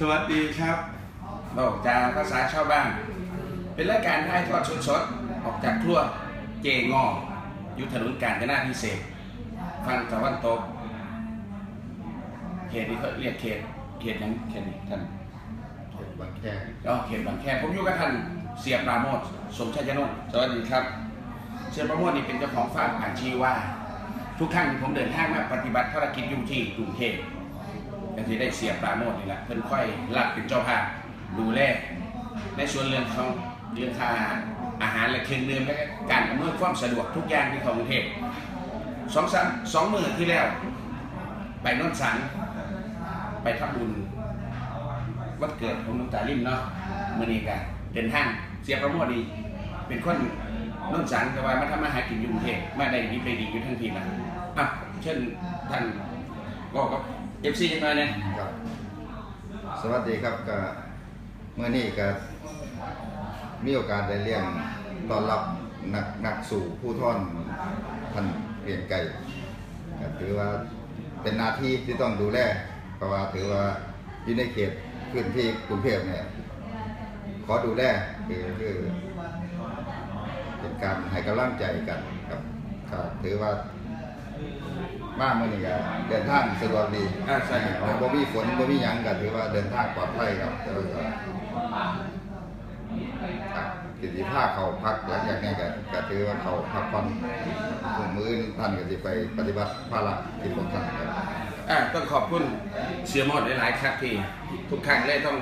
สวัสดีครับบอกจาภาษาชาวบ้าน เป็นรายการถ่ายทอดสดๆออกจากครัวเจงออยู่ถนนกาญจนาพิเศษกฝั่งตะวันตกเขตนี้เขาเรียกเขตเขตนั้นเขตนี้ท่านบางแค่อ๋อเขตบางแคผมอยู่กับท่านเสียปราโมทสมชัยนนท์สวัสดีครับ เสียปราโมทนี่เป็นเจ้าของฟาร์มอ่านชีว่า ทุกครั้งที่ผมเดินทางมาปฏิบัติภารกิจอยู่ที่กรุงเทพ ก็จะได้เสียปราโมทนี่แหละเพิ่นค่อยรับเป็นเจ้าภาพดูแลในส่วนเรื่องของเรื่องค่าอาหารและเครื่องดื่มและการอำนวยความสะดวกทุกอย่างที่ของกรุงเทพสองสามสองมือที่แล้ว ไปนนสันไปทำบุญวันเกิดของหลวงตาลิมเนาะมื่อนี้กันเดินทางเสียประโมทดีเป็นคนน่นสันแต่ว่ามาทำมาหากินอยู่กรุงเทพมาได้ดีไปดีอยู่ทั้งทีนะอะเช่นท่านกกับ อฟซียังไงเนี่ยครับ สวัสดีครับก็เมื่อนี้ก็มีโอกาสได้เลี้ยงต้อนรับนักนักสู่ผู้ท่อนท่านเรียนไก่ก็ถือว่าเป็นหน้าที่ที่ต้องดูแลเพราะว่าถือว่าอยู่ในเขตพื้นที่กรุงเทพเนี่ยขอดูแลคือคือเป็นการให้กำลังใจกันครับถือว่า มาเมื่อนี้ก็เดินทางสะดวกดีอ่าใช่ครับ บ่มีฝนบ่มีหยังก็ถือว่าเดินทางปลอดภัยครับแต่ว่าก็ครับกิจภาพเขาพักหลังจากนี้ก็ก็ถือว่าเขาพักผ่อนพรุ่งมื้อท่านก็สิไปปฏิบัติภารกิจของท่านครับ อะต้องขอบคุณเสียหมดหลายๆครับที่ทุกครั้งเลยต้อง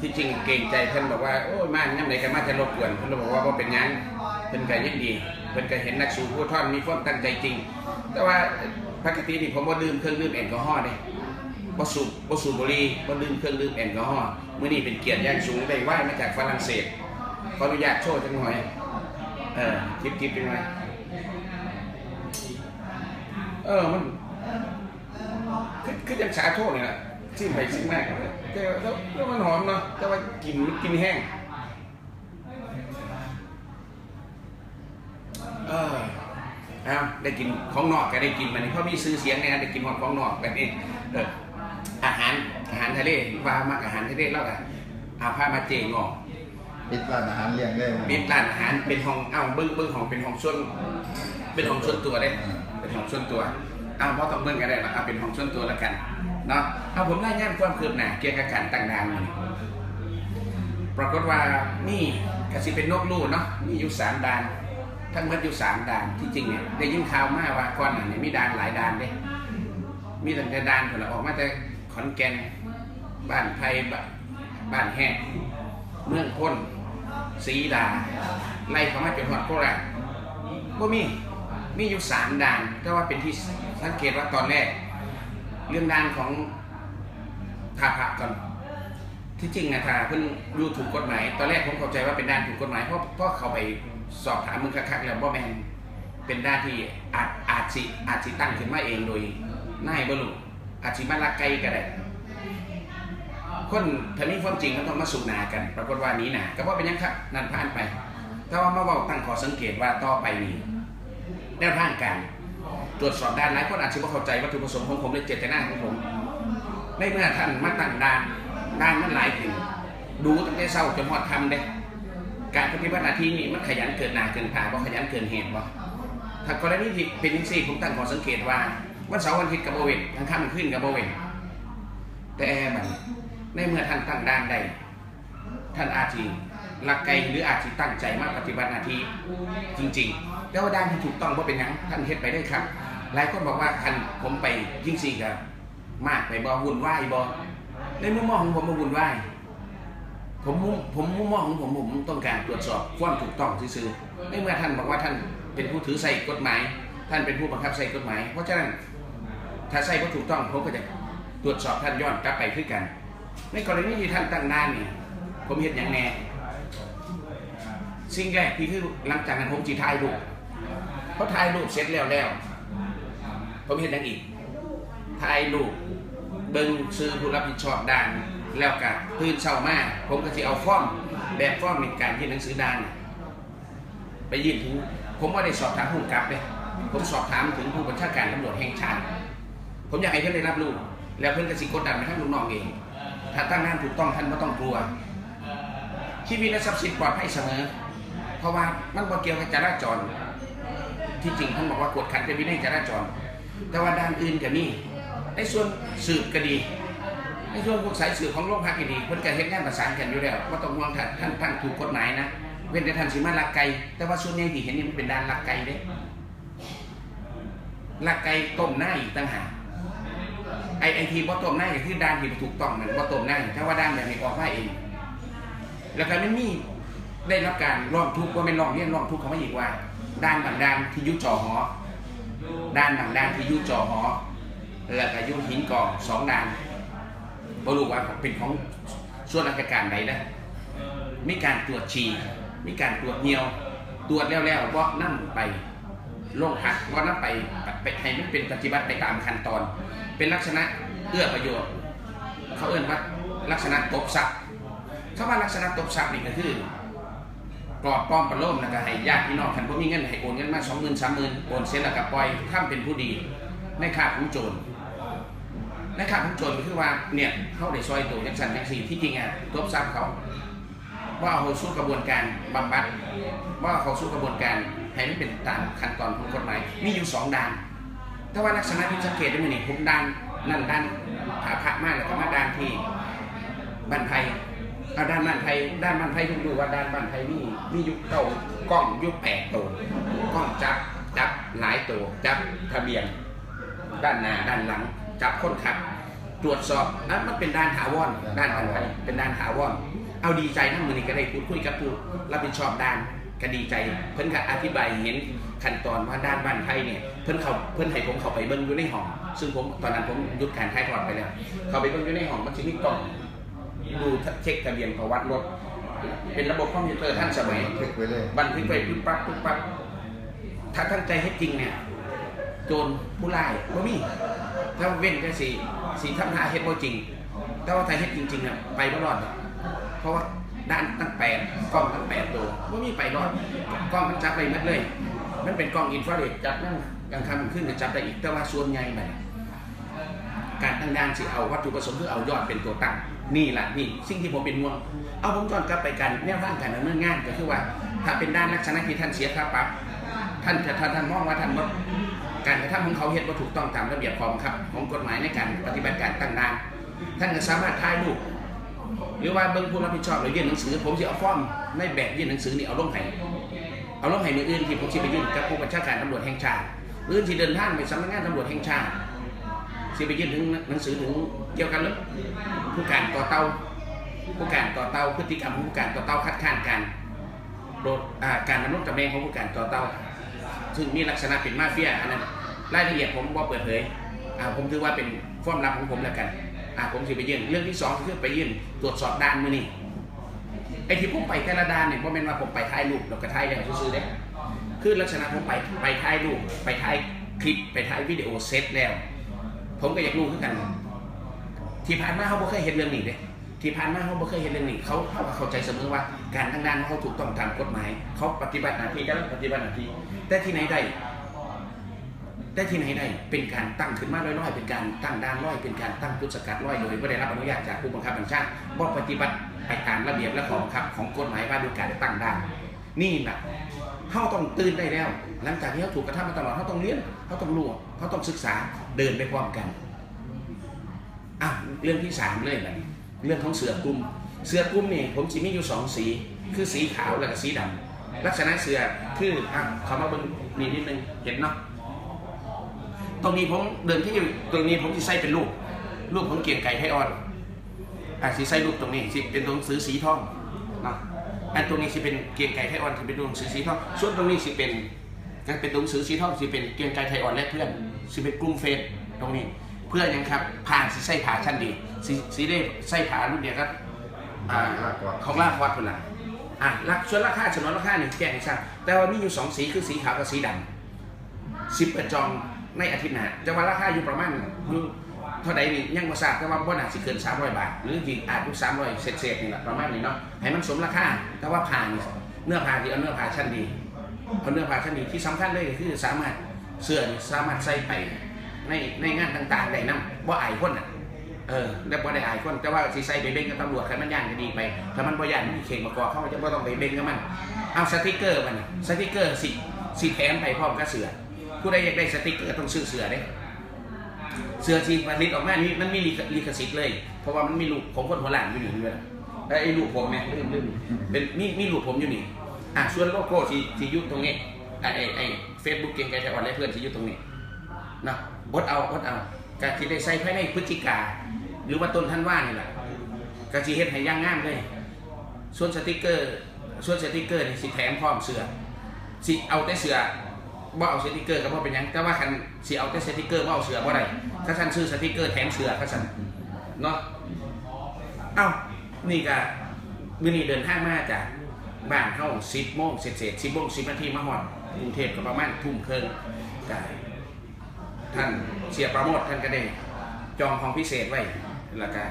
ที่จริงเกรงใจเพิ่นบอกว่าโอ้ยมาย่ำไหนกันมาจะรบกวนเพิ่นเลยบอกว่าบ่เป็นหยังเพิ่นก็ยังดีเพิ่นก็เห็นนักสู่ผู้ท่อนมีความตั้งใจจริง แต่ว่าปกตินี่ผมบ่ดื่มเครื่องดื่มแอลกอฮอล์เด้บ่สูบบ่สูบบุหรี่บ่ดื่มเครื่องดื่มแอลกอฮอล์มื้อนี้เป็นเกียรติอย่างสูงได้ไหว้มาจากฝรั่งเศสขออนุญาตโชว์จังหน่อยเออทิปๆจังหน่อยเออมันคือคือจังสาโทษเนี่ยแหละซิมไปซิมมากเลยแต่แล้วแล้วมันหอมเนาะแต่ว่ากินกินแห้งเออ เอาได้กินของนอกก็ได้กินมันเพราะมีซื้อเสียงเนี่ยได้กินของนอกแบบนี้เอออาหารอาหารทะเลว่ามากอาหารทะเลแล้วกันเอาผ้ามาเจงอปิดร้านอาหารเลี้ยงได้ปิดร้านอาหารเป็นห้องเอ้าเบิ้งเบิ้งห้องเป็นห้องส่วนเป็นห้องส่วนตัวได้เป็นห้องส่วนตัวเอาเพราะต้องเบิ้งกันได้ละเอาเป็นห้องส่วนตัวแล้วกันเนาะเอาผมรายงานความคืบหน้าเกี่ยวกับการตั้งด่านนี่ปรากฏว่านี่กสิเป็นนกลู่เนาะมีอยู่สามด่าน ทั้งหมดอยู่สามด่านที่จริงเนี่ยได้ยินข่าวมาว่าก่อนหน้านี้มีด่านหลายด่านเด้ มีตั้งแต่ด่านคนลออกมาแต่ขอนแก่นบ้านไทยบ้านแห้งเมืองพ้นศรีดา ไล่เข้ามาจนหอดโคราชบ่มีมีอยู่สามด่านแต่ว่าเป็นที่สังเกตว่าตอนแรก เรื่องด่านของทาพระก่อนที่จริงนะถ้าเพิ่นอยู่ถูกกฎหมาย ตอนแรกผมเข้าใจว่าเป็นด่านถูกกฎหมายเพราะเพราะเขาไป สอบถามมึงคักๆแล้วบ่าแมนเป็นด่าที่อาจอาจสิอาจสิตั้งขึ้นมาเองโดยนายบรู้อาจสิมาลักไกลก็ได้คนถ้ามีความจริงมันต้องมาสู่นากัน ปรากฏว่านี้นาก็ว่าเป็นยังครับนั่นผ่านไปแต่ว่ามาเว้าตั้งขอสังเกตว่าต่อไปนี้แนวทางการตรวจสอบด้านหลายคนอาจจะไม่เข้าใจวัตถุประสงค์ของผมและเจตนาของผมในเมื่อท่านมาตั้งด่านด่านมันหลายขึ้นดูตั้งแต่เช้าจนหอดทำเด้ การปฏิบัติหน้าที่นี่มันขยันเกินหนาเกินตาบ่ขยันเกินเหตุบ่ถ้ากรณีที่เป็นจังซี่ผมตั้งขอสังเกตว่าวันเสาร์วันอาทิตย์กับโบเวนทั้งค่ำขึ้นกับโบเวนแต่บัดในเมื่อท่านตั้งด่านใดท่านอาจจะลักไกลหรืออาจจะตั้งใจมากปฏิบัติหน้าที่จริงๆแต่ว่าด่านที่ถูกต้องว่าเป็นยังท่านเฮ็ดไปได้ครับหลายคนบอกว่าคันผมไปยิ่งสี่กับมากไปบ่วุ่นวายบ่ในมุมมองของผมบ่วุ่นวาย ผมมุมผมมุมมองของผมผมต้องการตรวจสอบความถูกต้องซื่อๆในเมื่อท่านบอกว่าท่านเป็นผู้ถือใส่กฎหมาย ท่านเป็นผู้บังคับใส่กฎหมาย เพราะฉะนั้นถ้าใส่วัตถูกต้องผมก็จะตรวจสอบท่านย้อนกลับไปคือกัน ในกรณีที่ท่านตั้งด่านนี่ผมเห็นอย่างแน่สิ่งแรกที่คือหลังจากนั้นผมจีถ่ายรูปเพราะถ่ายรูปเสร็จแล้วแล้วผมเห็นอย่างอีกถ่ายรูปเบิ่งซื้อผู้รับผิดชอบด่าน แล้วก็ตื่นเช้ามาผมก็จะเอาฟ้อมแบบฟ้อมในการยื่นหนังสือดานไปยื่นถึงผมว่าได้สอบถามผู้กำกับเลยผมสอบถามถึงผู้บัญชาการตำรวจแห่งชาติ ผมอยากให้เพื่อนได้รับรู้แล้วเพื่อนก็สิกดดันไปทั้งลูกน้องเอง ถ้าตั้งด้านถูกต้องท่านไม่ต้องกลัวชีวิตและทรัพย์สินปลอดภัยเสมอ เพราะว่ามันบ่เกี่ยวกับจราจร ที่จริงท่านบอกว่ากดขันเป็นวินัยจราจร แต่ว่าด้านอื่นก็มีในส่วนสืบก็ดี ในส่วนพวกสายสืบของโรงพักก็ดีเพิ่นก็เฮ็ดงานประสานกันอยู่แล้วว่าต้องห่วงท่านท่านท่านถูกกฎหมายนะเว้นแต่ท่านสิมาลักไก่แต่ว่าส่วนใหญ่ที่เห็นนี่มันเป็นด้านลักไก่เด้ลักไก่ต้มหน้าอีกต่างหากไอไอทีบ่ต้มหน้าก็คือด้านที่ถูกต้องนั่นบ่ต้มหน้าถ้าว่าด้านแบบนี้ออกมาเอง แล้วก็ไม่มีได้รับการร้องทุกข์ว่าไม่ร้องเรียนร้องทุกข์เขาไมาอีกว่า ด้านบางด้านที่ยุจอหอ ด้านบางด้านที่ยุจอหอ แล้วก็ยุหินกองสองด้าน บรู้ว่าเป็นของส่วนราชการใดนะมีการตรวจฉี่มีการตรวจเหี่ยว ตรวจแล้วแล้วก็นั่งไปโรงพักว่านั่งไปไปให้มันเป็นปฏิบัติไปตามขั้นตอน เป็นลักษณะเอื้อประโยชน์ เขาเอื้นว่าลักษณะตบทรัพย์คำว่าลักษณะตบทรัพย์นี่ก็คือปลอบปลอมประโลมแล้วก็ให้ญาติพี่น้องคันบ่มีเงินให้โอนเงินมาสองหมื่นสามหมื่นโอนเสร็จแล้วก็ปล่อยท่านเป็นผู้ดีในข่าของโจร นข่าของโจรก็คือว่าเนี่ยเขาได้ซอยตัวยังสันยังสี่ที่จริงอะตบทรัพย์เขาว่าเอาสู้กระบวนการบำบัดว่าเขาสู้กระบวนการให้มันเป็นตามขั้นตอนของกฎหมายมีอยู่สองด้าน แต่ว่าลักษณะที่สังเกตได้ไหมนี่ผมด้านนั่นด้านผาพระมากแล้วก็มาด้านที่บ้านไทยเอาด้านบ้านไทยด้านบ้านไทยทุกดูว่าด้านบ้านไทยมีมียุคเก่ากล้องยุคแปดตัวกล้องจับจับหลายตัวจับทะเบียน ด้านหน้าด้านหลัง จับคนขับ ตรวจสอบอะมันเป็นด้านถาวรด้านบ้านไทยเป็นด้านถาวรเอาดีใจนั่งมือนี่ก็ได้พูดคุยกับผู้รับผิดชอบด้านก็ดีใจเพิ่นก็อธิบายเห็นขั้นตอนว่าด้านบ้านไทยเนี่ยเพิ่นเขาเพิ่นให้ผมเข้าไปเบิ่งอยู่ในห้อง ซึ่งผมตอนนั้นผมหยุดการถ่ายทอดไปแล้ว เข้าไปเบิ่งอยู่ในห้องมันจะมีกล้องดูเช็คทะเบียนประวัติรถ เป็นระบบคอมพิวเตอร์ท่านสมัยทึกไว้เลยบันทึกไปปุ๊บปั๊บปุ๊บปั๊บถ้าตั้งใจให้จริงเนี่ย โจรผู้ร้ายบ่มี ถ้าเว้นแค่สีสีทำหาเฮ็ดบ่จริง แต่ว่าถ้าเฮ็ดจริงๆเนี่ยไปบ่รอด เพราะว่าด้านตั้งแปดกล้องตั้งแปดตัวบ่มีไปรอดกล้องมันจับไปหมดเลย มันเป็นกล้องอินฟราเรดจับนั่งกลางค่ำขึ้นก็จับได้อีกแต่ว่าส่วนใหญ่มันการตั้งด่านสิเอาวัตถุประสงค์คือเอายอดเป็นตัวตั้งนี่แหละนี่สิ่งที่ผมเป็นห่วง เอาผมย้อนกลับไปกันแนวทางการดำเนินงานก็คือว่า ถ้าเป็นด้านลักษณะที่ท่านเสียค่าปรับท่านท่านท่านมองว่าท่านว่า การกระทำของเขาเฮ็ดว่าถูกต้องตามระเบียบข้อบังคับ ของกฎหมายในการปฏิบัติการตั้งด่านท่านก็สามารถถ่ายรูปหรือว่าเบิ่งผู้รับผิดชอบหรือยื่นหนังสือ ผมจะเอาฟอร์มในแบบยื่นหนังสือนี่เอาลงให้เอาลงให้มืออื่นที่ผมสิไปยื่นกับผู้บัญชาการตำรวจแห่งชาติมือที่เดินทางไปสำนักงานตำรวจแห่งชาติสิไปยื่นถึงหนังสือถึงเกี่ยวกันเรื่องผู้การต่อเต้าผู้การต่อเต้าพฤติกรรมของผู้การต่อเต้าคัดค้านการโดดการดำรงตำแหน่งของผู้การต่อเต้า ซึ่งมีลักษณะเป็นมาเฟียอันนั้นรายละเอียดผมบ่าเปิดเผยอ่าผมถือว่าเป็นฟ้อมลับของผมแล้วกันอ่าผมสิไปยื่นเรื่องที่สองคือไปยื่นตรวจสอบด้านมือนี่ไอ้ที่ผมไปแต่ละด้านเนี่ยผมเป็นว่าผมไปถ่ายรูปแล้วก็ถ่ายแล้วซื้อๆเด้คือลักษณะผมไปไปถ่ายรูปไปถ่ายคลิปไปถ่ายวิดีโอเซตแล้ว ผมก็อยากรู้คือกัน ที่ผ่านมาเขาบ่เคยเห็นเรื่องนี้เด้ ที่ผ่านมาเขาบ่เคยเห็นเรื่องนี้เขาเขาเข้าใจเสมอว่าการทางด้านเขาถูกต้องตามกฎหมาย เขาปฏิบัติหน้าที่กันปฏิบัติหน้าที่แต่ที่ไหนได้แต่ที่ไหนได้เป็นการตั้งขึ้นมาร้อยๆเป็นการตั้งด้านร้อยเป็นการตั้งจุดสกัดร้อยโดยไม่ได้รับอนุญาตจากผู้บังคับบัญชาบ่ปฏิบัติไปตามระเบียบและข้อบังคับของกฎหมายว่าด้วยการตั้งด้านนี่นะเขาต้องตื่นได้แล้ว หลังจากที่เขาถูกกระทำมาตลอดเขาต้องเรียนเขาต้องรู้เขาต้องศึกษาเดินไปพร้อมกันอะเรื่องที่สามเลยนะ เรื่องของเสือกลุ่มเสือกลุ่มนี่ผมจะมีอยู่สองสี คือสีขาวและก็สีดำลักษณะเสือคืออะเขามาเบิ่งนี่นิดนึงเห็นเนาะตรงนี้ผมเดินที่อยู่ตรงนี้ผมจะใส่เป็นรูปรูปของเกียงไก่ไทยอ่อนอะสีใส่รูปตรงนี้สิเป็นตัวหนังสือสีทองเนาะอันตรงนี้สิเป็นเกียงไก่ไทยอ่อนสิเป็นตัวหนังสือสีทองส่วนตรงนี้สิเป็นการเป็นตัวหนังสือสีทองสิเป็นเกียงไก่ไทยอ่อนและเพื่อนสิเป็นกลุ่มเฟซตรงนี้ เพื่อนยังครับผ่านสีไส้ผาชั้นดี สีสีได้ไส้ผารุ่นเดียวครับอ่าของลากวัดคนละอะลักส่วนราคาฉนวนราคานี่แจ้งให้ทราบแต่ว่ามีอยู่สองสีคือสีขาวกับสีดำสิบประจองในอาทิตย์หน้าจะว่าราคาอยู่ประมาณอยู่เท่าใดนี่ยังมาทราบแต่ว่าบ่น่าสิเกิน 300 บาท หรือจริงอาจอยู่300เศษๆนี่แหละประมาณนี้เนาะให้มันสมราคาแต่ว่าผ่านนี่เนื้อผ้าที่เอาเนื้อผ้าชั้นดีเอาเนื้อผ้าชั้นดีที่สำคัญเลยก็คือสามารถเสื้อนี่สามารถใส่ไปในในงานต่างๆได้นำบ่อายคนน่ะ เออแล้วบ่ได้อายคนแต่ว่าสิใส่ไปเบ่งกับตำรวจคันมันย่านก็ดีไป ถ้ามันบ่ย่านมันมีเข่งมากอเขาจะบ่ต้องไปเบ่งกับมัน เอาสติกเกอร์มันสติกเกอร์สิสิแถมไปพร้อมกับเสือผู้ใดอยากได้สติกเกอร์ต้องซื้อเสือเด้เสือที่ผลิตออกมานี่มันมีลิขสิทธิ์เลย เพราะว่ามันมีรูปของคนหัวหลานอยู่นี่ด้วยแล้วไอ้รูปผมเนี่ยลืมลืมเป็นมีมีรูปผมอยู่นี่อะส่วนโลโก้ที่ที่ยุ่ตรงนี้ไอ้ไอ้เฟซบุ๊กเก่งไกลไทยออนไลน์เพื่อนที่ยู่ตรงนี้นะบดเอาบดเอา การที่ได้ใส่ภายในพฤศจิกา หรือว่าต้นท่านว่านี่แหละกะจีเฮ็ดให้ย่างงามเลย ส่วนสติกเกอร์ ส่วนสติกเกอร์นี่สิแถมพร้อมเสือสิเอาแต่เสือบ่เอาสติกเกอร์ก็บ่เป็นหยังแต่ว่าคันสิเอาแต่สติกเกอร์บ่เอาเสือบ่ได้ถ้าฉันซื้อสติกเกอร์แถมเสือถ้าฉันเนาะเอ้านี่ก็มื้อนี้เดินทางมาจากบ้านเฮา10โมงเสร็จๆ10โมง10นาทีมาฮอดกรุงเทพก็ประมาณทุ่มครึ่งก็ ท่านเสียประโมทท่านก็ได้จองห้องพิเศษไว้แล้วก็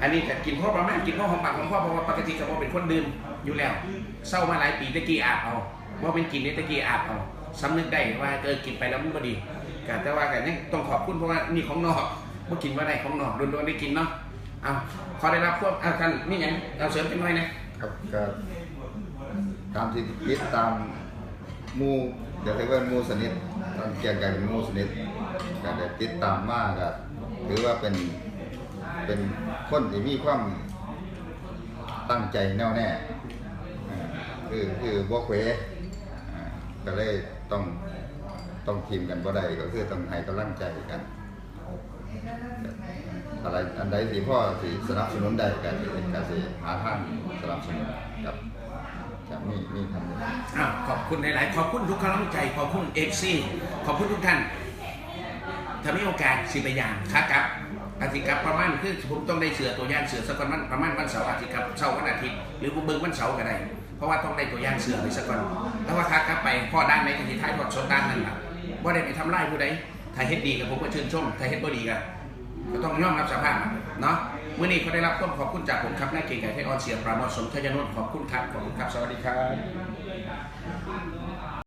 อันนี้ก็กินพ่อประมาณกินพ่อของปากของพ่อเพราะว่าปกติก็บ่เป็นคนดื่มอยู่แล้วเศร้ามาหลายปีตะกี้อาบเอาว่าเป็นกินนี่ตะกี้อาบเอาสำนึกได้ว่าเออกินไปแล้วมันบ่ดีก็แต่ว่าก็ยังต้องขอบคุณเพราะว่านี่ของนอกบ่อกินว่าได้ของนอกโดนๆได้กินเนาะเอาขอได้รับพวกเอาท่านนี่หยังเอาเสริมเป็นหน่อยนะครับก็ตามที่ติดตามมูเดี๋ยวเรียกว่ามูสนิทตอนเกี่ยงไก่เป็นมูสนิท ก็ได้ติดตามมากก็ถือว่าเป็นเป็นคนที่มีความตั้งใจแน่วแน่คือคือบ่เควอ่าก็เลยต้องต้องทีมกันบ่ได้ก็คือต้องให้กำลังใจกันอะไรอันใดที่พ่อสิสนับสนุนได้ก็สิก็สิหาท่างสนับสนุนครับจะมีมีทำอยู่อ้าวขอบคุณหลาย ๆ ขอบคุณทุกกำลังใจ ขอบคุณเอฟซีขอบคุณทุกท่าน ถ้ามีโอกาสสิไปยามครับครับอาทิตย์กับประมาณคือผมต้องได้เสือตัวย่างเสือสักวันประมาณวันเสาร์อาทิตย์ครับเสาร์วันอาทิตย์หรือผมเบิ่งวันเสาร์ก็ได้เพราะว่าต้องได้ตัวย่างเสือไปสักวันแล้วว่าค้ากลับไปพ่อด้านไหนก็ที่ท้ายทอดสดด้านนั่นแหละว่าได้ไปทำไล่ผู้ใดถ้าเฮ็ดดีกับผมก็ชื่นชมถ้าเฮ็ดบ่ดีก็ก็ต้องยอมรับสภาพเนาะเมื่อนี้เขาได้รับความขอบคุณจากผมครับนายเก่งไก่ไทยออนเสียปราโมทสมทยานนท์ขอบคุณครับขอบคุณครับสวัสดีครับ